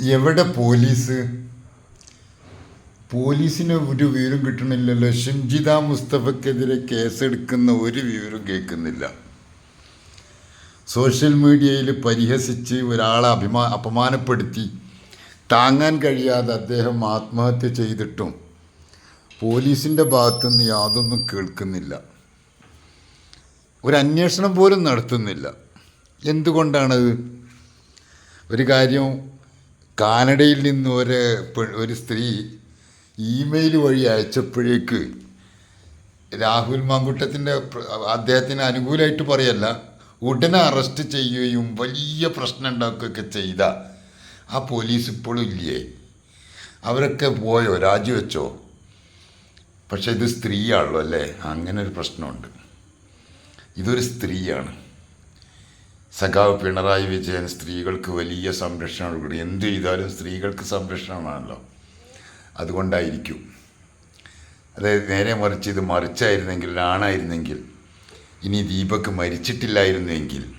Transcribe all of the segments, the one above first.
എവിടെ പോലീസ്? പോലീസിന് ഒരു വിവരം കിട്ടണില്ലല്ലോ. ഷിംജിത മുസ്തഫക്കെതിരെ കേസെടുക്കുന്ന ഒരു വിവരം കേൾക്കുന്നില്ല. സോഷ്യൽ മീഡിയയിൽ പരിഹസിച്ച് ഒരാളെ അഭിമാ അപമാനപ്പെടുത്തി താങ്ങാൻ കഴിയാതെ അദ്ദേഹം ആത്മഹത്യ ചെയ്തിട്ടും പോലീസിന്റെ ഭാഗത്തുനിന്ന് യാതൊന്നും കേൾക്കുന്നില്ല. ഒരു അന്വേഷണം പോലും നടത്തുന്നില്ല. എന്തുകൊണ്ടാണത്? ഒരു കാര്യം കാനഡയിൽ നിന്ന് ഒരു ഒരു സ്ത്രീ ഇമെയിൽ വഴി അയച്ചപ്പോഴേക്ക് രാഹുൽ മാങ്കുട്ടത്തിന്റെ അദ്ദേഹത്തിന് അനുകൂലമായിട്ട് പറയല്ല ഉടനെ അറസ്റ്റ് ചെയ്യുകയും വലിയ പ്രശ്നം ഉണ്ടാക്കുകയൊക്കെ ചെയ്ത ആ പോലീസ് ഇപ്പോഴും ഇല്ലേ? അവരൊക്കെ പോയോ? രാജിവെച്ചോ? പക്ഷേ ഇത് സ്ത്രീയാണല്ലോ അല്ലേ? അങ്ങനെ ഒരു പ്രശ്നമുണ്ട്. ഇതൊരു സ്ത്രീയാണ്. സഖാവ് പിണറായി വിജയൻ സ്ത്രീകൾക്ക് വലിയ സംരക്ഷണം കൊടുക്കണം. എന്ത് ചെയ്താലും സ്ത്രീകൾക്ക് സംരക്ഷണമാണല്ലോ. അതുകൊണ്ടായിരിക്കും. അതായത് നേരെ മറിച്ച് ഇത് മറിച്ചായിരുന്നെങ്കിൽ ആണായിരുന്നെങ്കിൽ ഇനി ദീപക് മരിച്ചിട്ടില്ലായിരുന്നെങ്കിൽ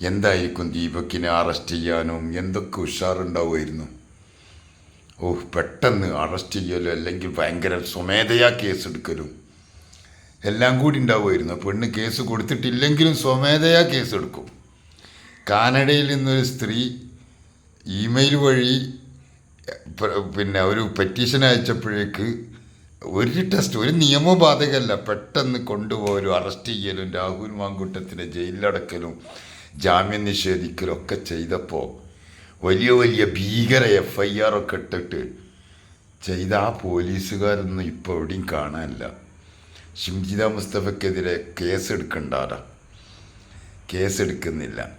എന്തായിരിക്കും ദീപക്കിനെ അറസ്റ്റ് ചെയ്യാനും? എന്തൊക്കെ ഉഷാറുണ്ടാവുമായിരുന്നു? ഓഹ് പെട്ടെന്ന് അറസ്റ്റ് ചെയ്യലോ? അല്ലെങ്കിൽ ഭയങ്കര സ്വമേധയാ കേസെടുക്കലും. എല്ലാം കൂടി ഉണ്ടാവുമായിരുന്നു. പെണ്ണ് കേസ് കൊടുത്തിട്ടില്ലെങ്കിലും സ്വമേധയാ കേസെടുക്കും. കാനഡയിൽ നിന്നൊരു സ്ത്രീ ഇമെയിൽ വഴി പിന്നെ ഒരു പെറ്റീഷൻ അയച്ചപ്പോഴേക്ക് ഒരു ടെസ്റ്റ് ഒരു നിയമബാധകല്ല. പെട്ടെന്ന് കൊണ്ടുപോകലും അറസ്റ്റ് ചെയ്യലും രാഹുൽ മാങ്കുട്ടത്തിന്റെ ജയിലിലടക്കലും ജാമ്യം നിഷേധിക്കലും ഒക്കെ ചെയ്തപ്പോൾ വലിയ വലിയ ഭീകര എഫ് ഐ ആർ ഒക്കെ ഇട്ടിട്ട് ചെയ്ത ആ പോലീസുകാരൊന്നും ഇപ്പോൾ എവിടെയും കാണാനില്ല. ഷിംജിത മുസ്തഫയ്ക്കെതിരെ കേസെടുക്കണ്ടാടാ കേസെടുക്കുന്നില്ല.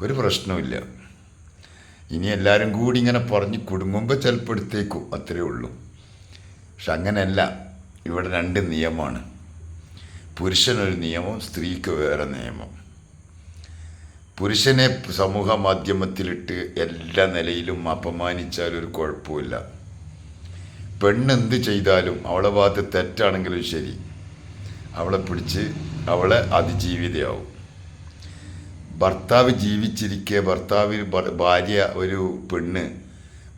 ഒരു പ്രശ്നവുമില്ല. ഇനി എല്ലാവരും കൂടി ഇങ്ങനെ പറഞ്ഞ് കുടുങ്ങുമ്പോൾ ചിലപ്പോൾ എടുത്തേക്കും അത്രേ ഉള്ളൂ. പക്ഷെ അങ്ങനെയല്ല. ഇവിടെ രണ്ട് നിയമമാണ്. പുരുഷനൊരു നിയമം സ്ത്രീക്ക് വേറെ നിയമം പുരുഷനെ സമൂഹ മാധ്യമത്തിലിട്ട് എല്ലാ നിലയിലും അപമാനിച്ചാൽ ഒരു കുഴപ്പമില്ല പെണ്ണെന്ത് ചെയ്താലും അവളെ ഭാഗത്ത് തെറ്റാണെങ്കിലും ശരി. അവളെ പിടിച്ച് അവളെ അതിജീവിതയാവും. ഭർത്താവ് ജീവിച്ചിരിക്കെ ഭർത്താവ് ഭാര്യ ഒരു പെണ്ണ്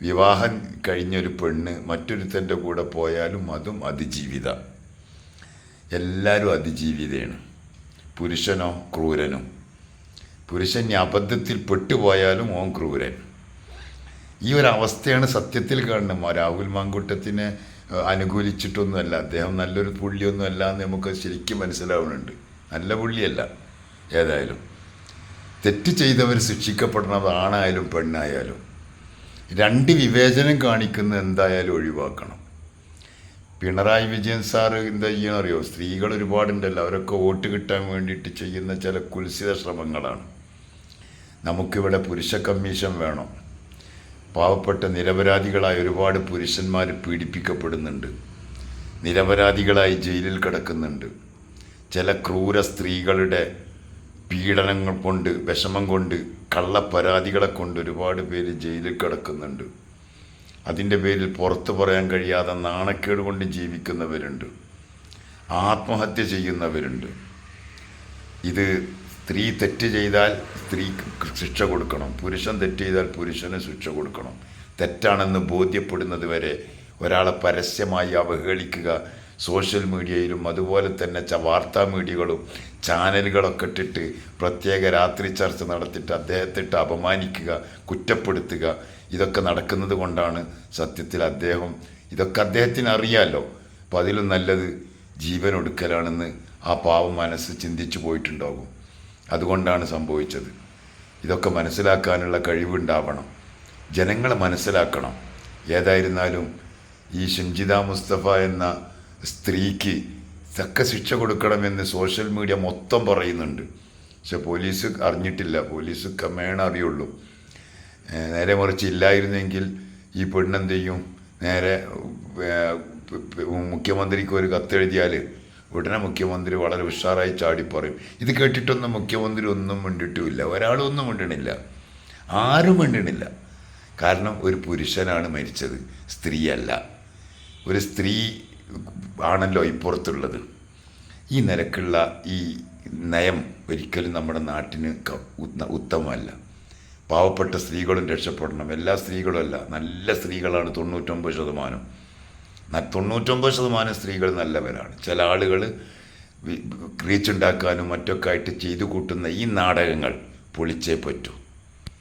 വിവാഹം കഴിഞ്ഞൊരു പെണ്ണ് മറ്റൊരുത്തന്റെ കൂടെ പോയാലും അതും അതിജീവിത. എല്ലാവരും അതിജീവിതയാണ്. പുരുഷനോ ക്രൂരനോ. പുരുഷൻ അബദ്ധത്തിൽ പെട്ടുപോയാലും ഓൻ ക്രൂരൻ. ഈ ഒരു അവസ്ഥയാണ് സത്യത്തിൽ കാണുന്നത്. രാഹുൽ മാങ്കൂട്ടത്തിനെ അനുകൂലിച്ചിട്ടൊന്നുമല്ല. അദ്ദേഹം നല്ലൊരു പുള്ളിയൊന്നുമല്ല എന്ന് നമുക്ക് ശരിക്കും മനസ്സിലാവുന്നുണ്ട്. നല്ല പുള്ളിയല്ല ഏതായാലും. തെറ്റ് ചെയ്തവർ ശിക്ഷിക്കപ്പെടുന്നത് ആണായാലും പെണ്ണായാലും. രണ്ട് വിവേചനം കാണിക്കുന്ന എന്തായാലും ഒഴിവാക്കണം. പിണറായി വിജയൻ സാറ് എന്താ ചെയ്യണം അറിയോ സ്ത്രീകൾ ഒരുപാടുണ്ടല്ലോ അവരൊക്കെ വോട്ട് കിട്ടാൻ വേണ്ടിയിട്ട് ചെയ്യുന്ന ചില കുൽസിത ശ്രമങ്ങളാണ്. നമുക്കിവിടെ പുരുഷ കമ്മീഷൻ വേണം. പാവപ്പെട്ട നിരപരാധികളായ ഒരുപാട് പുരുഷന്മാർ പീഡിപ്പിക്കപ്പെടുന്നുണ്ട്. നിരപരാധികളായി ജയിലിൽ കിടക്കുന്നുണ്ട്. ചില ക്രൂര സ്ത്രീകളുടെ പീഡനങ്ങൾ കൊണ്ട് വിഷമം കൊണ്ട് കള്ളപ്പരാതികളെ കൊണ്ട് ഒരുപാട് പേര് ജയിലിൽ കിടക്കുന്നുണ്ട്. അതിന്റെ പേരിൽ പുറത്തു പറയാൻ കഴിയാതെ നാണക്കേട് കൊണ്ട് ജീവിക്കുന്നവരുണ്ട്. ആത്മഹത്യ ചെയ്യുന്നവരുണ്ട്. ഇത് സ്ത്രീ തെറ്റ് ചെയ്താൽ സ്ത്രീക്ക് ശിക്ഷ കൊടുക്കണം. പുരുഷൻ തെറ്റ് ചെയ്താൽ പുരുഷന് ശിക്ഷ കൊടുക്കണം. തെറ്റാണെന്ന് ബോധ്യപ്പെടുന്നത് വരെ ഒരാളെ പരസ്യമായി അവഹേളിക്കുക സോഷ്യൽ മീഡിയയിലും അതുപോലെ തന്നെ വാർത്താ മീഡിയകളും ചാനലുകളൊക്കെ ഇട്ടിട്ട് പ്രത്യേക രാത്രി ചർച്ച നടത്തിയിട്ട് അദ്ദേഹത്തെ ഇട്ട് അപമാനിക്കുക കുറ്റപ്പെടുത്തുക. ഇതൊക്കെ നടക്കുന്നത് കൊണ്ടാണ് സത്യത്തിൽ അദ്ദേഹം ഇതൊക്കെ അദ്ദേഹത്തിന് അറിയാമല്ലോ അപ്പോൾ അതിലും നല്ലത് ജീവൻ ഒടുക്കലാണെന്ന് ആ പാവം മനസ്സ് ചിന്തിച്ചു പോയിട്ടുണ്ടാകും. അതുകൊണ്ടാണ് സംഭവിച്ചത്. ഇതൊക്കെ മനസ്സിലാക്കാനുള്ള കഴിവുണ്ടാവണം. ജനങ്ങളെ മനസ്സിലാക്കണം. ഏതായിരുന്നാലും ഈ ഷിംജിത മുസ്തഫ എന്ന സ്ത്രീക്ക് തക്ക ശിക്ഷ കൊടുക്കണമെന്ന് സോഷ്യൽ മീഡിയ മൊത്തം പറയുന്നുണ്ട്. പക്ഷെ പോലീസ് അറിഞ്ഞിട്ടില്ല. പോലീസ് കമേണ അറിയുള്ളൂ. നേരെ മറിച്ച് ഇല്ലായിരുന്നെങ്കിൽ ഈ പെണ്ണെന്ത് ചെയ്യും നേരെ മുഖ്യമന്ത്രിക്ക് ഒരു കത്തെഴുതിയാൽ ഉടനെ മുഖ്യമന്ത്രി വളരെ ഉഷാറായി ചാടി പറയും. ഇത് കേട്ടിട്ടൊന്നും മുഖ്യമന്ത്രി ഒന്നും മിണ്ടിട്ടുമില്ല. ഒരാളും ഒന്നും മിണ്ടണില്ല. ആരും മിണ്ടണില്ല. കാരണം ഒരു പുരുഷനാണ് മരിച്ചത്. സ്ത്രീയല്ല. ഒരു സ്ത്രീ ആണല്ലോ ഇപ്പുറത്തുള്ളത്. ഈ നിരക്കുള്ള ഈ നയം ഒരിക്കലും നമ്മുടെ നാട്ടിന് ഉത്തമമല്ല. പാവപ്പെട്ട സ്ത്രീകളും രക്ഷപ്പെടണം. എല്ലാ സ്ത്രീകളും അല്ല. നല്ല സ്ത്രീകളാണ് തൊണ്ണൂറ്റൊമ്പത് ശതമാനം. തൊണ്ണൂറ്റൊമ്പത് ശതമാനം സ്ത്രീകൾ നല്ലവരാണ്. ചില ആളുകൾ ക്രീച്ചുണ്ടാക്കാനും മറ്റൊക്കെ ആയിട്ട് ചെയ്തു കൂട്ടുന്ന ഈ നാടകങ്ങൾ പൊളിച്ചേ പറ്റൂ.